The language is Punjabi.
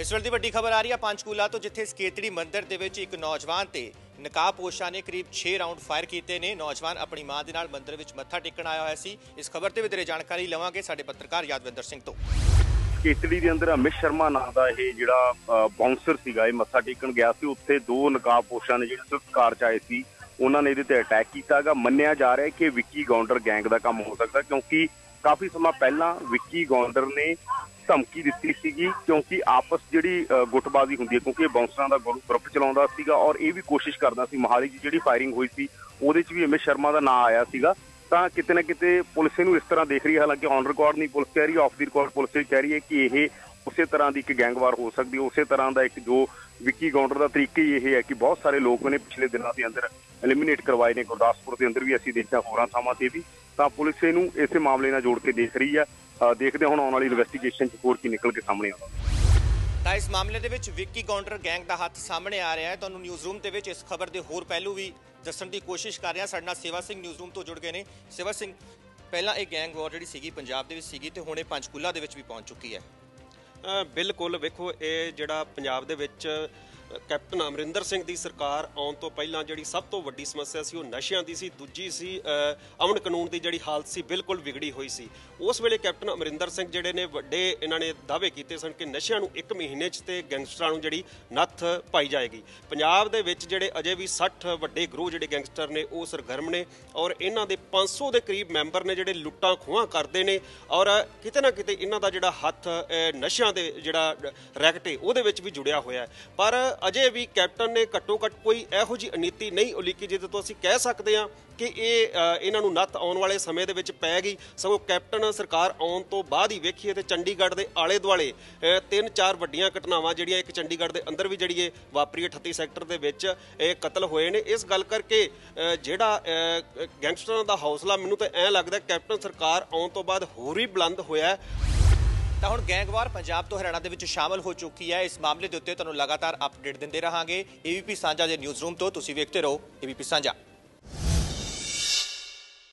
ਇਸ ਵੇਲੇ ਦੀ ਵੱਡੀ ਖਬਰ ਆ ਰਹੀ ਹੈ ਪੰਚਕੂਲਾ ਤੋਂ, ਜਿੱਥੇ ਸਕੇਤੜੀ ਮੰਦਿਰ ਦੇ ਵਿੱਚ ਇੱਕ ਨੌਜਵਾਨ ਤੇ ਨਕਾਬਪੋਸ਼ਾਂ ਨੇ ਕਰੀਬ 6 ਰਾਉਂਡ ਫਾਇਰ ਕੀਤੇ ਨੇ। ਨੌਜਵਾਨ ਆਪਣੀ ਮਾਂ ਦੇ ਨਾਲ ਮੰਦਿਰ ਵਿੱਚ ਮੱਥਾ ਟੇਕਣ ਆਇਆ ਹੋਇਆ ਸੀ। ਇਸ ਖਬਰ ਤੇ ਵਧੇਰੇ ਜਾਣਕਾਰੀ ਲਵਾਂਗੇ ਸਾਡੇ ਪੱਤਰਕਾਰ ਯਾਦਵਿੰਦਰ ਸਿੰਘ ਤੋਂ। ਕੇਤੜੀ ਦੇ ਅੰਦਰ ਅਮਿਤ ਸ਼ਰਮਾ ਨਾਂ ਦਾ ਇਹ ਜਿਹੜਾ ਬਾਉਂਸਰ ਸੀਗਾ, ਇਹ ਮੱਥਾ ਟੇਕਣ ਗਿਆ ਸੀ। ਉੱਥੇ ਦੋ ਨਕਾਬਪੋਸ਼ਾਂ ਨੇ ਜਿਹੜੇ ਸਿਰਫ ਕਾਰ ਚ ਆਏ ਸੀ, ਉਹਨਾਂ ਨੇ ਇਹਦੇ ਤੇ ਅਟੈਕ ਕੀਤਾਗਾ ਮੰਨਿਆ ਜਾ ਰਿਹਾ ਹੈ ਕਿ ਵਿੱਕੀ ਗੌਂਡਰ ਗੈਂਗ ਦਾ ਕੰਮ ਹੋ ਸਕਦਾ ਕਿਉਂਕਿ ਕਾਫੀ ਸਮਾਂ ਪਹਿਲਾਂ ਵਿੱਕੀ ਗੌਂਡਰ ਨੇ ਧਮਕੀ ਦਿੱਤੀ ਸੀਗੀ ਕਿਉਂਕਿ ਆਪਸ ਜਿਹੜੀ ਅ, ਗੁੱਟਬਾਜ਼ੀ ਹੁੰਦੀ ਹੈ ਕਿਉਂਕਿ ਇਹ ਬਾਉਂਸਰਾਂ ਦਾ ਗਰੁੱਪ ਗਰੁੱਪ ਚਲਾਉਂਦਾ ਸੀਗਾ ਔਰ ਇਹ ਵੀ ਕੋਸ਼ਿਸ਼ ਕਰਦਾ ਸੀ ਮਹਾਲੀ 'ਚ ਜਿਹੜੀ ਫਾਇਰਿੰਗ ਹੋਈ ਸੀ ਉਹਦੇ 'ਚ ਵੀ ਅਮਿਤ ਸ਼ਰਮਾ ਦਾ ਨਾਂ ਆਇਆ ਸੀਗਾ। ਤਾਂ ਕਿਤੇ ਨਾ ਕਿਤੇ ਪੁਲਿਸ ਇਹਨੂੰ ਇਸ ਤਰ੍ਹਾਂ ਦੇਖ ਰਹੀ ਹੈ ਹਾਲਾਂਕਿ ਔਨ ਰਿਕਾਰਡ ਨਹੀਂ ਪੁਲਿਸ ਕਹਿ ਰਹੀ ਆਫ ਦੀ ਰਿਕਾਰਡ ਪੁਲਿਸ ਕਹਿ ਰਹੀ ਹੈ ਕਿ ਇਹ ਉਸੇ ਤਰ੍ਹਾਂ ਦੀ ਇੱਕ ਗੈਂਗਵਾਰ ਹੋ ਸਕਦੀ ਹੈ ਉਸੇ ਤਰ੍ਹਾਂ ਦਾ ਇੱਕ ਜੋ ਵਿੱਕੀ ਗੌਂਡਰ ਦਾ ਤਰੀਕਾ ਹੀ ਇਹ ਹੈ ਕਿ ਬਹੁਤ ਸਾਰੇ ਲੋਕ ਨੇ ਪਿਛਲੇ ਦਿਨਾਂ ਦੇ ਅੰਦਰ ਐਲੀਮੀਨੇਟ ਕਰਵਾਏ ਨੇ ਗੁਰਦਾਸਪੁਰ ਦੇ ਅੰਦਰ ਵੀ ਅਸੀਂ ਦੇਖਿਆ ਹੋਰਾਂ ਥਾਵਾਂ ਤੇ ਵੀ। ਤਾਂ ਪੁਲਿਸ ਇਹਨੂੰ ਇਸੇ ਮਾਮਲੇ ਨਾਲ ਜੋੜ ਕੇ ਦੇਖ ਰਹੀ ਹੈ। ਦੇਖਦੇ ਹੁਣ ਆਉਣ ਵਾਲੀ ਇਨਵੈਸਟੀਗੇਸ਼ਨ 'ਚ ਹੋਰ ਕੀ ਨਿਕਲ ਕੇ ਸਾਹਮਣੇ ਆਉਂਦਾ। ਤਾਂ ਇਸ ਮਾਮਲੇ ਦੇ ਵਿੱਚ ਵਿੱਕੀ ਗੌਂਡਰ ਗੈਂਗ ਦਾ ਹੱਥ ਸਾਹਮਣੇ ਆ ਰਿਹਾ ਹੈ। ਤੁਹਾਨੂੰ ਨਿਊਜ਼ ਰੂਮ ਦੇ ਵਿੱਚ ਇਸ ਖਬਰ ਦੇ ਹੋਰ ਪਹਿਲੂ ਵੀ ਦੱਸਣ ਦੀ ਕੋਸ਼ਿਸ਼ ਕਰ ਰਹੇ। ਹਾਂ ਸਾਡੇ ਨਾਲ ਸੇਵਾ ਸਿੰਘ ਨਿਊਜ਼ ਰੂਮ ਤੋਂ ਜੁੜ ਗਏ ਨੇ। ਸੇਵਾ ਸਿੰਘ ਪਹਿਲਾਂ ਇਹ ਗੈਂਗ ਵਾਰ ਜਿਹੜੀ ਸੀਗੀ ਪੰਜਾਬ ਦੇ ਵਿੱਚ ਸੀਗੀ ਤੇ ਹੁਣ ਇਹ ਪੰਚਕੂਲਾ ਦੇ ਵਿੱਚ ਵੀ ਪਹੁੰਚ ਚੁੱਕੀ ਹੈ। ਬਿਲਕੁਲ ਵੇਖੋ ਇਹ ਜਿਹੜਾ ਪੰਜਾਬ ਦੇ ਵਿੱਚ ਕੈਪਟਨ ਅਮਰਿੰਦਰ ਸਿੰਘ ਦੀ ਸਰਕਾਰ ਆਉਣ ਤੋਂ ਪਹਿਲਾਂ ਜਿਹੜੀ ਸਭ ਤੋਂ ਵੱਡੀ ਸਮੱਸਿਆ ਸੀ ਉਹ ਨਸ਼ਿਆਂ ਦੀ ਸੀ, ਦੂਜੀ ਸੀ ਅਮਨ ਕਾਨੂੰਨ ਦੀ ਜਿਹੜੀ ਹਾਲਤ ਸੀ ਬਿਲਕੁਲ ਵਿਗੜੀ ਹੋਈ ਸੀ। ਉਸ ਵੇਲੇ ਕੈਪਟਨ ਅਮਰਿੰਦਰ ਸਿੰਘ ਜਿਹੜੇ ਨੇ ਵੱਡੇ ਇਹਨਾਂ ਨੇ ਦਾਅਵੇ ਕੀਤੇ ਸਨ ਕਿ ਨਸ਼ਿਆਂ ਨੂੰ ਇੱਕ ਮਹੀਨੇ 'ਚ ਤੇ ਗੈਂਗਸਟਰਾਂ ਨੂੰ ਜਿਹੜੀ ਨੱਥ ਪਾਈ ਜਾਏਗੀ। ਪੰਜਾਬ ਦੇ ਵਿੱਚ ਜਿਹੜੇ ਅਜੇ ਵੀ 60 ਵੱਡੇ ਗਰੋਹ ਜਿਹੜੇ ਗੈਂਗਸਟਰ ਨੇ ਉਹ ਸਰਗਰਮ ਨੇ ਔਰ ਇਹਨਾਂ ਦੇ 500 ਦੇ ਕਰੀਬ ਮੈਂਬਰ ਨੇ ਜਿਹੜੇ ਲੁੱਟਾਂ ਖੋਹਾਂ ਕਰਦੇ ਨੇ ਔਰ ਕਿਤੇ ਨਾ ਕਿਤੇ ਇਹਨਾਂ ਦਾ ਜਿਹੜਾ ਹੱਥ ਨਸ਼ਿਆਂ ਦੇ ਜਿਹੜਾ ਰੈਕਟ ਹੈ ਉਹਦੇ ਵਿੱਚ ਵੀ ਜੁੜਿਆ ਹੋਇਆ ਪਰ ਅਜੇ ਵੀ ਕੈਪਟਨ ਨੇ ਘੱਟੋ ਘੱਟ ਕੋਈ ਇਹੋ ਜੀ ਨੀਤੀ ਨਹੀਂ ਉਲੀਕੀ ਜਿਹਦੇ ਤੋਂ ਅਸੀਂ ਕਹਿ ਸਕਦੇ ਹਾਂ ਕਿ ਇਹ ਇਹਨਾਂ ਨੂੰ ਨੱਥ ਆਉਣ ਵਾਲੇ ਸਮੇਂ ਦੇ ਵਿੱਚ ਪੈ ਗਈ। ਸਗੋਂ ਕੈਪਟਨ ਸਰਕਾਰ ਆਉਣ ਤੋਂ ਬਾਅਦ ਹੀ ਵੇਖੀਏ ਤੇ ਚੰਡੀਗੜ੍ਹ ਦੇ ਆਲੇ ਦੁਆਲੇ ਤਿੰਨ ਚਾਰ ਵੱਡੀਆਂ ਘਟਨਾਵਾਂ ਜਿਹੜੀਆਂ ਇੱਕ ਚੰਡੀਗੜ੍ਹ ਦੇ ਅੰਦਰ ਵੀ ਜਿਹੜੀ ਇਹ ਵਾਪਰੀ ਹੈ 38 ਸੈਕਟਰ ਦੇ ਵਿੱਚ ਇਹ ਕਤਲ ਹੋਏ ਨੇ। ਇਸ ਗੱਲ ਕਰਕੇ ਜਿਹੜਾ ਗੈਂਗਸਟਰਾਂ ਦਾ ਹੌਸਲਾ ਮੈਨੂੰ ਤਾਂ ਐਂ ਲੱਗਦਾ ਕੈਪਟਨ ਸਰਕਾਰ ਆਉਣ ਤੋਂ ਬਾਅਦ ਹੋਰ ਹੀ ਬੁਲੰਦ ਹੋਇਆ ਤਾਂ ਹੁਣ ਗੈਂਗਵਾਰ ਪੰਜਾਬ ਤੋਂ ਹਰਿਆਣਾ ਦੇ ਵਿੱਚ ਸ਼ਾਮਲ ਹੋ ਚੁੱਕੀ ਹੈ। ਇਸ ਮਾਮਲੇ ਦੇ ਉੱਤੇ ਤੁਹਾਨੂੰ ਲਗਾਤਾਰ ਅਪਡੇਟ ਦਿੰਦੇ ਰਹਾਂਗੇ। ਏਬੀਪੀ ਸਾਂਝਾ ਦੇ ਨਿਊਜ਼ ਰੂਮ ਤੋਂ ਤੁਸੀਂ ਵੇਖਦੇ ਰਹੋ। ਏਬੀਪੀ ਸਾਂਝਾ